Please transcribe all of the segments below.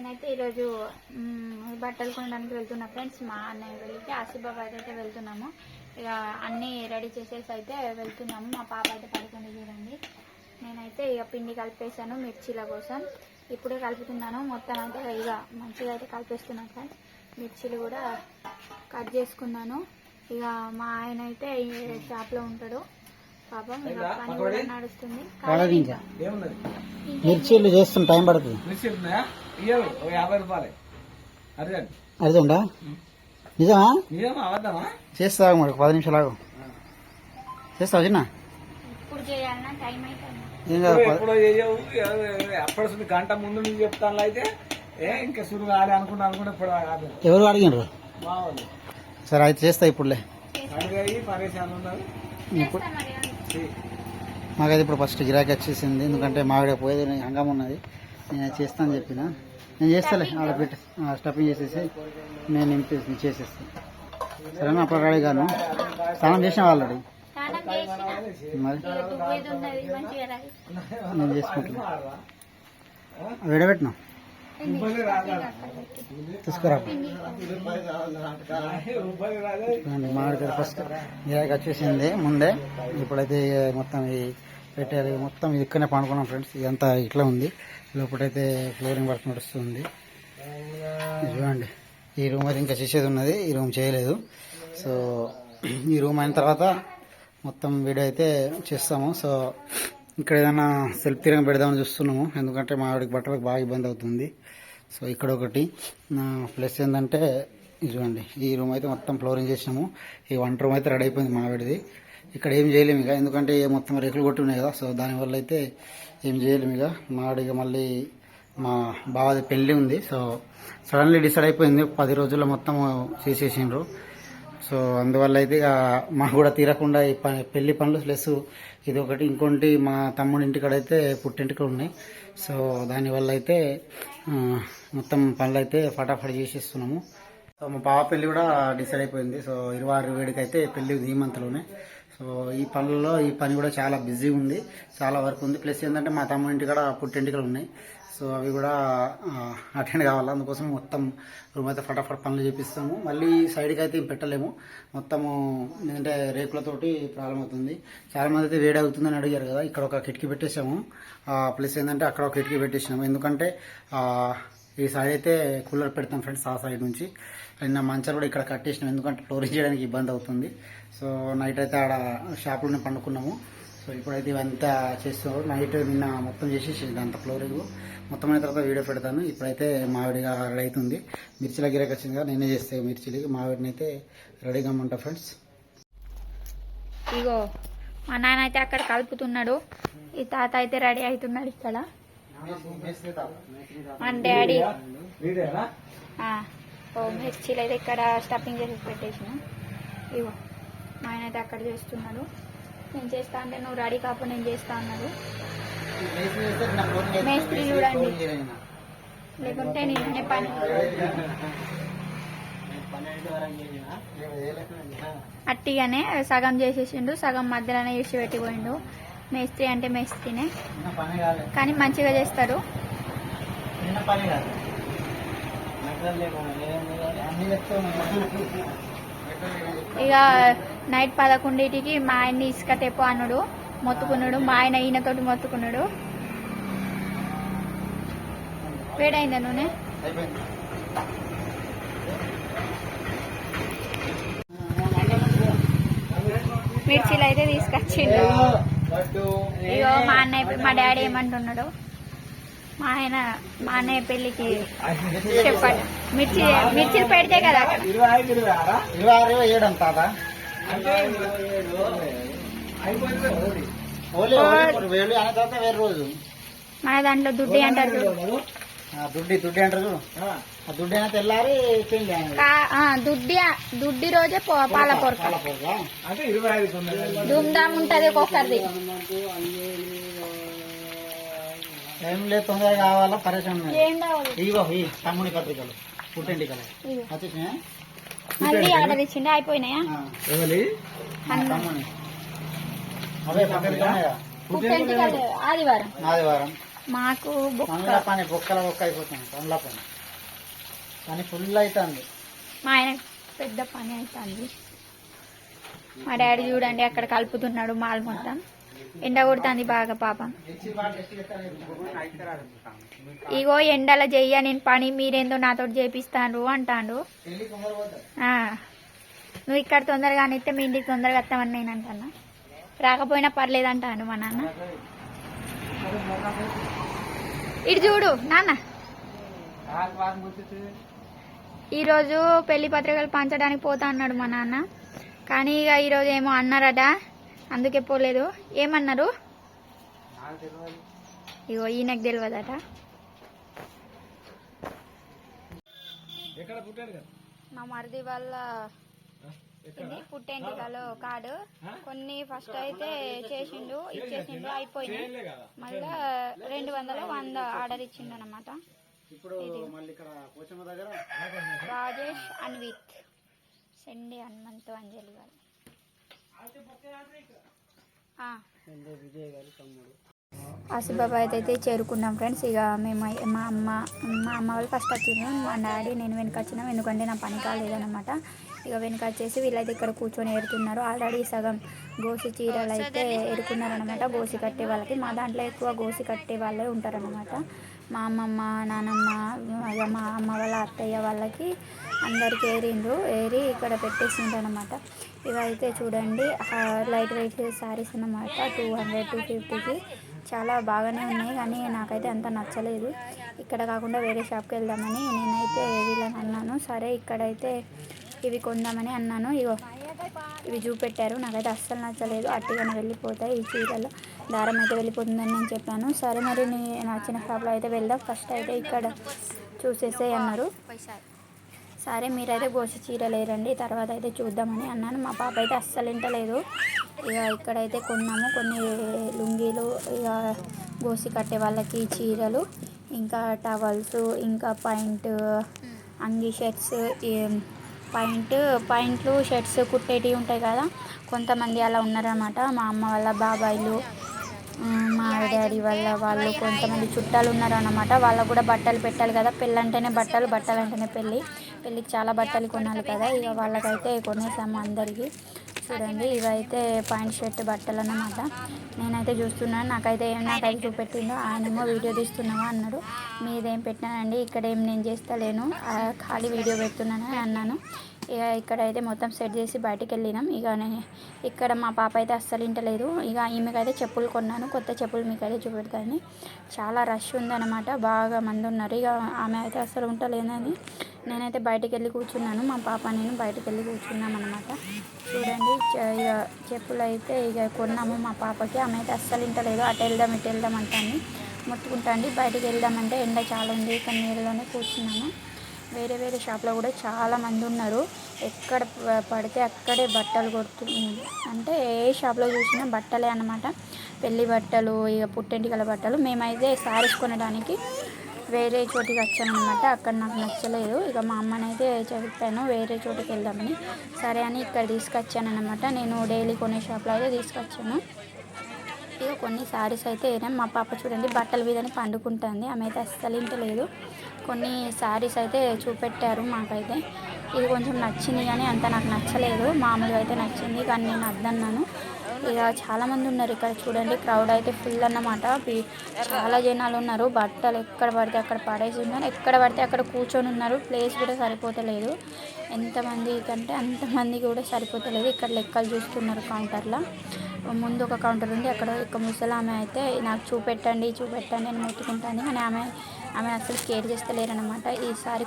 నేనైతే ఈరోజు బట్టలు కొనడానికి వెళ్తున్నా ఫ్రెండ్స్ మా అన్నయ్య వెళ్ళి ఆసిఫాబాద్ అయితే వెళ్తున్నాము. ఇక అన్నీ రెడీ చేసేసి అయితే వెళ్తున్నాము. మా పాప అయితే పడుకుంది చూడండి. నేనైతే ఇక పిండి కలిపేసాను మిర్చీల కోసం. ఇప్పుడే కలుపుతున్నాను. మొత్తం అయితే ఇక మంచిగా అయితే కలిపేస్తున్నాను ఫ్రెండ్స్. మిర్చీలు కూడా కట్ చేసుకున్నాను. ఇక మా ఆయన అయితే ఈ షాప్లో ఉంటాడు. పాపం ఇక పని కూడా నడుస్తుంది. కాలేదు ఇంకా. ఏమున్నది? మిర్చీలు చేస్తున్న టైం పడుతుంది. మిర్చి ఉన్నాయా? ఇయ్యవు ఓ యాభై రూపాయలే. అర్థండా నిజమా? నిజమా అబద్ధమా? చేస్తావు మరి పది నిమిషాలు ఆగు. చేస్తావు చిన్న? ఇప్పుడు చేయాలన్నా టైం అయితే ఏం కాదు పది- ఎప్పుడో చేయవు అప్పటి నుంచి గంట ముందు నుంచి చెప్తాను అయితే ఏ ఇంకా సురు కాలే అనుకుంటా అనుకుంటే ఇప్పుడు కాదు ఎవరు అడిగినారు? బాగుంది సరే అయితే చేస్తా ఇప్పుడులే. అడిగాయి పరేషాన్ ఉన్నది ఇప్పుడు చేస్తాం మరి చెయ్యి. మాకైతే ఇప్పుడు ఫస్ట్ గిరాకీ వచ్చేసింది. ఎందుకంటే మావిడ పోయేది హంగం ఉన్నది. నేను చేస్తాను చెప్పిన. నేను చేస్తాలే అలా పెట్టి స్టఫింగ్ చేసేసి నేను నింపేసి చేసేస్తాను సరేనా? అప్పుడు రెడీ గాను స్నానం చేసిన ఆల్రెడీ? చేసిన. మరి? నేను చేసుకుంటున్నా. విడబెట్టినా? తీసుకురా మామిడికాయ ఫస్ట్ గిరాకీ వచ్చేసింది ముందే. ఇప్పుడైతే మొత్తం ఈ పెట్టారు మొత్తం ఇది ఇక్కడనే పండుకున్నాం ఫ్రెండ్స్. ఇదంతా ఇట్లా ఉంది. లోపలైతే ఫ్లోరింగ్ వర్క్ నడుస్తుంది. ఇది చూడండి ఈ రూమ్ అయితే ఇంకా చేసేది ఉన్నది. ఈ రూమ్ చేయలేదు. సో ఈ రూమ్ అయిన తర్వాత మొత్తం వీడియో అయితే చేస్తాము. సో ఇక్కడ ఏదైనా సెల్ఫ్ తీరంగా పెడదామని చూస్తున్నాము. ఎందుకంటే మా ఆవిడకి బట్టలకు బాగా ఇబ్బంది అవుతుంది. సో ఇక్కడ ఒకటి. ప్లస్ ఏంటంటే ఇది చూడండి. ఈ రూమ్ అయితే మొత్తం ఫ్లోరింగ్ చేసినాము. ఈ వంట రూమ్ అయితే రెడీ అయిపోయింది మా ఆవిడది. ఇక్కడ ఏం చేయలేము ఇక. ఎందుకంటే మొత్తం రేకులు కొట్టి ఉన్నాయి కదా. సో దానివల్ల అయితే ఏం చేయలేము ఇక. మా ఆవిడ మళ్ళీ మా బావది పెళ్ళి ఉంది. సో సడన్లీ డిసైడ్ అయిపోయింది. పది రోజుల్లో మొత్తం చేసేసిండ్రు. సో అందువల్ల అయితే ఇక మాకు కూడా తీరకుండా ఈ పెళ్ళి పనులు ప్లస్ ఇది ఒకటి ఇంకోటి మా తమ్ముడి ఇంటికాడ అయితే పుట్టింటికలు ఉన్నాయి సో దానివల్ల అయితే మొత్తం పనులు అయితే ఫటాఫట్ చేసేస్తున్నాము. సో మా పాప పెళ్ళి కూడా డిసైడ్ అయిపోయింది. సో ఇరవై ఆరు వేడికి అయితే పెళ్ళి ఈ మంత్లోనే. సో ఈ పనులలో ఈ పని కూడా చాలా బిజీ ఉంది చాలా వర్క్ ఉంది. ప్లస్ ఏంటంటే మా తమ్ముడి ఇంటికాడ పుట్టింటికలు ఉన్నాయి సో అవి కూడా అటెండ్ కావాలి? అందుకోసం మొత్తం రూమ్ అయితే ఫటాఫట్ పనులు చేపిస్తాము. మళ్ళీ సైడ్కి అయితే పెట్టలేము. మొత్తము ఏంటంటే రేకులతోటి ప్రాబ్లం అవుతుంది. చాలా మంది అయితే వేడి అవుతుందని అడిగారు కదా ఇక్కడ ఒక కిటికీ పెట్టేసాము ప్లస్ ఏంటంటే అక్కడ ఒక కిటికీ పెట్టేసాము ఎందుకంటే ఈ సైడ్ అయితే కూలర్ పెడతాం ఫ్రెండ్స్ ఆ సైడ్ నుంచి. నిన్న మంచాలు కూడా ఇక్కడ కట్టేసినాం. ఎందుకంటే ఫ్లోరింగ్ చేయడానికి ఇబ్బంది అవుతుంది. సో నైట్ అయితే ఆడ షాప్లోనే పండుకున్నాము. సో ఇప్పుడైతే ఇవంతా చేస్తున్నారు నైట్ నిన్న మొత్తం చేసేసి అంత ఫ్లోరింగ్. మొత్తం అయిన తర్వాత వీడియో పెడతాను. ఇప్పుడైతే మావిడిగా రెడీ అవుతుంది. మిర్చిల గిరాకి వచ్చింది కదా నేనే చేస్తాయి మిర్చిలు మావిడిని అయితే రెడీగా ఉంటా ఫ్రెండ్స్. ఇగో మా నాన్న అయితే అక్కడ కలుపుతున్నాడు. ఈ తాత అయితే రెడీ అవుతున్నాడు ఇక్కడ. మన డాడీ. మిర్చీలు అయితే ఇక్కడ స్టఫింగ్ చేసి పెట్టేసిన. ఇగో మా ఆయన అయితే అక్కడ చేస్తున్నాడు. నేను చేస్తా అంటే నువ్వు రెడీ కాపు నేను చేస్తా అన్నాడు. మేస్త్రి చూడండి. లేకుంటే నేనే పని అట్టిగానే సగం చేసేసిండు సగం మధ్యలోనే చేసి పెట్టిపోయిండు మేస్త్రి అంటే మేస్త్రినే. కానీ మంచిగా చెప్తాను ఇక నైట్ పదకొండింటికి మా ఆయన్ని ఇసుక తెప్పు అనుడు మొత్తుకున్నాడు మా ఆయన ఈయనతోటి మొత్తుకున్నాడు. వేడైందా నూనె? మిర్చిలు మిర్చీలు అయితే తీసుకొచ్చిండు. ఇగో మా అన్నయ్య మా డాడీ ఏమంటున్నాడు? మా ఆయన మా అన్నయ్య పెళ్ళికి చెప్పండి. మిర్చి మిర్చిలు పెడితే కదా మన దాంట్లో దుడ్డి అంటారు దుడ్డి దుడ్డి అంటారు దుడ్డి అయినా తెల్లారి దుడ్డి దుడ్డి రోజే పాల పొరక. ధూమ్ధామ్ ఉంటది ఒక్కొక్కరిది. ఏం లేదు తొందరగా కావాలా పరేషాన్ ఈ తమ్ముడి పత్రికలు పుట్టింటికలు ఇగో. మళ్ళీ ఆర్డర్ ఇచ్చిండే అయిపోయినాయా? ఆదివారం. ఆదివారం. మాకు పని బొక్కల బొక్క అయిపోతుంది పనుల పని. పని ఫుల్ అవుతుంది మా ఆయన పెద్ద పని అవుతుంది మా డాడీ చూడండి అక్కడ కలుపుతున్నాడు మాల్ మొత్తం. ఎండ కొడుతుంది బాగా పాపం. ఇగో ఎండల చెయ్య నేను పని మీరేందో నాతో చేపిస్తాను అంటాడు. నువ్వు ఇక్కడ తొందరగా అనిస్తే మీ ఇంటికి తొందరగా వస్తామని నేను అంటాను? రాకపోయినా పర్లేదు అంటాను మా నాన్న. ఇటు చూడు నాన్న. ఈరోజు పెళ్ళి పత్రికలు పంచడానికి పోతా అన్నాడు మా నాన్న. కానీ ఇక ఈరోజు ఏమో అన్నారట. అందుకే పోలేదు. ఏమన్నారు? ఇగో ఈయనకు తెలియదట కదా? మా మరిది వాళ్ళ ఇది పుట్టేంటికలో కార్డు కొన్ని ఫస్ట్ అయితే చేసిండు ఇచ్చేసిండు కదా. మళ్ళా రెండు వందలు వంద ఆర్డర్ ఇచ్చిండు అనమాట రాజేష్ అన్విత్. సెండి హనుమంతు అంజలి గారు. ఆ. విజయ్ గారి తమ్ముడు. ఆసిఫాబాద్ అయితే చేరుకున్నాం ఫ్రెండ్స్. ఇక మేము మా అమ్మ మా అమ్మ వాళ్ళు ఫస్ట్ వచ్చింది మా డాడీ నేను వెనక వచ్చినాం. ఎందుకంటే నా పని కాలేదన్నమాట. ఇక వెనక వచ్చేసి వీళ్ళైతే ఇక్కడ కూర్చొని ఏరుతున్నారు ఆల్రెడీ సగం గోసి చీరలు అయితే ఏరుకున్నారనమాట గోసి కట్టే వాళ్ళకి. మా దాంట్లో ఎక్కువ గోసి కట్టే వాళ్ళే ఉంటారనమాట మా అమ్మమ్మ నానమ్మ ఇక మా అమ్మ వాళ్ళ అత్తయ్య వాళ్ళకి అందరికి ఏరిండ్రు. ఏరి ఇక్కడ పెట్టేసిండ్రు అనమాట ఇవైతే చూడండి లైట్ వెయిట్ శారీస్ అన్నమాట టూ హండ్రెడ్ టూ ఫిఫ్టీకి. చాలా బాగానే ఉన్నాయి కానీ నాకైతే అంత నచ్చలేదు. ఇక్కడ కాకుండా వేరే షాప్కి వెళ్దామని నేనైతే వీళ్ళని అన్నాను. సరే ఇక్కడైతే ఇవి కొందామని అన్నాను. ఇగో ఇవి చూపెట్టారు. నాకైతే అస్సలు నచ్చలేదు. అట్టిగానే వెళ్ళిపోతాయి ఈ చీరలు. దారం అయితే వెళ్ళిపోతుందని నేను చెప్పాను. సరే మరి నీ నచ్చిన షాప్లో అయితే వెళ్దాం. ఫస్ట్ అయితే ఇక్కడ చూసేసే అన్నారు. సరే మీరైతే గోసి చీర లేరండి తర్వాత అయితే చూద్దామని అన్నాను. మా పాప అయితే అస్సలు వింటలేదు ఇక ఇక్కడైతే కొన్నాము. కొన్ని లుంగీలు ఇక గోసి కట్టే వాళ్ళకి చీరలు ఇంకా టవల్స్ ఇంకా పాయింట్ అంగి షర్ట్స్ పాయింట్ పాయింట్లు షర్ట్స్ కుట్టేటివి ఉంటాయి కదా. కొంతమంది అలా ఉన్నారనమాట మా అమ్మ వాళ్ళ బాబాయిలు మా డాడీ వాళ్ళ వాళ్ళు కొంతమంది చుట్టాలు ఉన్నారన్నమాట వాళ్ళకు కూడా బట్టలు పెట్టాలి కదా. పెళ్ళంటేనే బట్టలు బట్టలు అంటేనే పెళ్ళి. పెళ్ళికి చాలా బట్టలు కొనాలి కదా. ఇక వాళ్ళకైతే కొనేసాము అందరికీ. చూడండి ఇవైతే పాయింట్ షర్ట్ బట్టలు అన్నమాట నేనైతే చూస్తున్నాను. నాకైతే ఏం నాకైతే చూపెట్టిందో. ఆయనేమో వీడియో తీస్తున్నావా అన్నాడు. మీదేం పెట్టినానండి ఇక్కడ ఏం నేను చేస్తలేను. ఖాళీ వీడియో పెడుతున్నాను అని అన్నాను. ఇక ఇక్కడైతే మొత్తం సెట్ చేసి బయటికి వెళ్ళినాం ఇక నేను ఇక్కడ మా పాప అయితే అస్సలు ఇంటలేదు. ఇక ఈమెకైతే చెప్పులు కొన్నాను. కొత్త చెప్పులు మీకు అయితే చూపెడతాను. చాలా రష్ ఉందన్నమాట. బాగా మంది ఉన్నారు. ఇక ఆమె అయితే అస్సలు ఉంటలేదని నేనైతే బయటికి వెళ్ళి కూర్చున్నాను. మా పాప నేను బయటకు వెళ్ళి కూర్చున్నాం అనమాట చూడండి ఇక చెప్పులు అయితే ఇక కొన్నాము మా పాపకి. ఆమె అయితే అస్సలు ఇంటలేదు. అటు వెళ్దాం ఇటు వెళ్దాం అంటాను ముట్టుకుంటాండి బయటకు వెళ్దామంటే ఎండ చాలా ఉంది. ఇక్కడ నీళ్ళలోనే కూర్చున్నాము. వేరే వేరే షాప్లో కూడా చాలా మంది ఉన్నారు. ఎక్కడ పడితే అక్కడే బట్టలు కొడుతు అంటే ఏ షాప్లో చూసినా బట్టలే అన్నమాట. పెళ్ళి బట్టలు ఇక పుట్టెంటికల బట్టలు. మేమైతే సారీస్ కొనడానికి వేరే చోటికి వచ్చానమాట అక్కడ నాకు నచ్చలేదు. ఇక మా అమ్మనైతే చెప్పాను వేరే చోటుకి వెళ్దామని. సరే అని ఇక్కడ తీసుకొచ్చాను అనమాట నేను డైలీ కొనే షాప్లో అయితే తీసుకొచ్చాను. ఇక కొన్ని శారీస్ అయితే మా పాప చూడండి బట్టల మీదని పండుకుంటుంది. ఆమె అయితే అస్సలు ఇంటలేదు. కొన్ని శారీస్ అయితే చూపెట్టారు మాకైతే. ఇది కొంచెం నచ్చింది కానీ అంత నాకు నచ్చలేదు. మామూలుగా అయితే నచ్చింది కానీ నేను అద్దన్నాను. ఇక చాలామంది ఉన్నారు ఇక్కడ చూడండి. క్రౌడ్ అయితే ఫుల్ అన్నమాట. చాలా జనాలు ఉన్నారు. బట్టలు ఎక్కడ పడితే అక్కడ పడేసి ఉన్నారు. ఎక్కడ పడితే అక్కడ కూర్చొని ఉన్నారు. ప్లేస్ కూడా సరిపోతలేదు. ఎంతమంది కంటే అంతమంది కూడా సరిపోతలేదు. ఇక్కడ లెక్కలు చూస్తున్నారు కౌంటర్లో ముందు ఒక కౌంటర్ ఉంది. అక్కడ ఇక ముసలి అయితే నాకు చూపెట్టండి చూపెట్టండి నేను ముట్టుకుంటాను కానీ ఆమె ఆమె అసలు కేర్ చేస్తలేరనమాట ఈసారి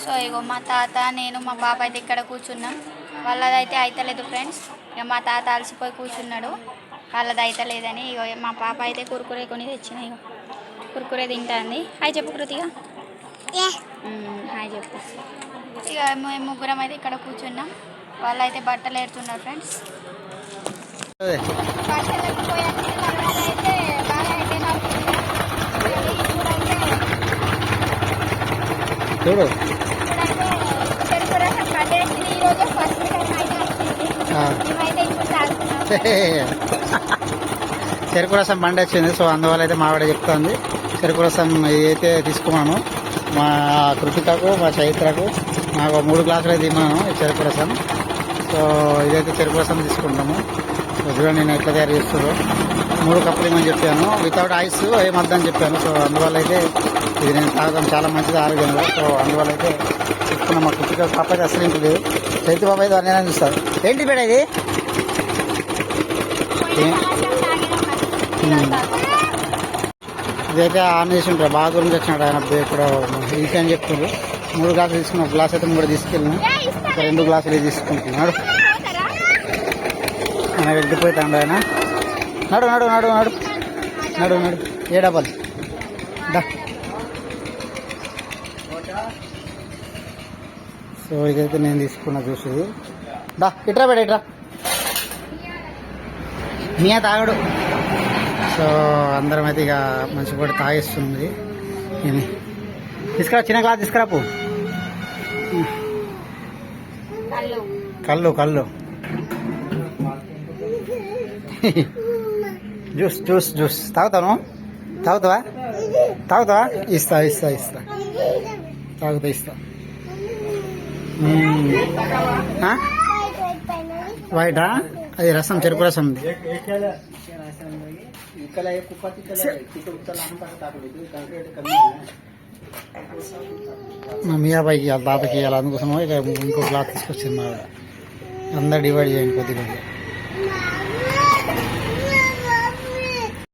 సో ఇగో మా తాత నేను మా పాప అయితే ఇక్కడ కూర్చున్నాం. వాళ్ళదైతే అయితలేదు ఫ్రెండ్స్. ఇక మా తాత అలసిపోయి కూర్చున్నాడు. వాళ్ళది అయితలేదని ఇగో మా పాప అయితే కురుకురే కొని తెచ్చిన ఇగో. కురుకురే తింటుంది. హాయ్ చెప్పు కృతిగా. హాయ్ చెప్పు. ఇక మేము ముగ్గురం అయితే ఇక్కడ కూర్చున్నాం. వాళ్ళైతే బట్టలు ఏరుతున్నారు ఫ్రెండ్స్. అదే. బట్టలకు పోయాక తర్వాత అయితే బాగా హెడేక్ అవుతుంది. ఇప్పుడైతే చూడు ఇప్పుడైతే చెరుకు రసం కట్టేసింది ఈరోజు ఫస్ట్ టైం అయితే వచ్చింది ఆ. మేమైతే ఇప్పుడు తాగుతున్నాం చెరుకు రసం బండి వచ్చింది. సో అందువల్ల అయితే మా ఆవిడ చెప్తుంది. చెరుకు రసం అయితే తీసుకోమను మా కృతికకు మా చైత్రకు నాకు మూడు గ్లాసులు అయితే చెరుకు రసం. సో ఇదైతే చెరుకు రసం తీసుకుంటాము. సో చూడండి నేను ఎట్లా తయారు చేస్తుందో. మూడు కప్పులు ఇవ్వమని చెప్పాను. వితౌట్ ఐస్ ఏమద్దని చెప్పాను. సో అందువల్ల అయితే ఇది నేను తాగడం చాలా మంచిది ఆరోగ్యంగా. సో అందువల్ల అయితే తీసుకున్నాం మా కృతిక పాప అయితే అసలు ఇంటి లేదు. చైతు బాబు అయితే అన్నీ చూస్తారు? ఏంటి బేడ ఇది. ఇదైతే ఆన్ చేసి ఉంటారు. బాగా గురించి వచ్చినాడు ఆయన. ఇప్పుడు ఇంకే అని చెప్తున్నారు మూడు గ్లాసులు తీసుకున్నా. ఒక గ్లాస్ అయితే మూడు తీసుకెళ్ళిన. ఒక రెండు గ్లాసులు తీసుకుంటున్నాడు? ఆయన వెళ్ళిపోతాడు ఆయన. నడు నడు నడు నడు. నడు నడు. ఏ డబ్బలు దా. సో ఇదైతే నేను తీసుకున్న జ్యూస్ ఇది. దా ఇట్రా బేట ఇట్రా. మీ తాగడు. సో అందరం అయితే ఇక మంచి కూడా తాగేస్తుంది. ఇది తీసుకురా చిన్న గ్లాస్ తీసుకురా పో. కళ్ళు. కళ్ళు జ్యూస్ జ్యూస్ జ్యూస్. తాగుతాను తాగుతావా? తాగుతావా? ఇస్తా ఇస్తా ఇస్తా. తాగుతా ఇస్తా? వైటా? అది రసం చెరుకు రసం ఉంది. మా అబ్బాయికి వాళ్ళ తాతకి ఇవ్వాలి అందుకోసం ఇక ఇంకో క్లాత్ తీసుకొచ్చింది మా అందరు డివైడ్ చేయండి కొద్దిగా.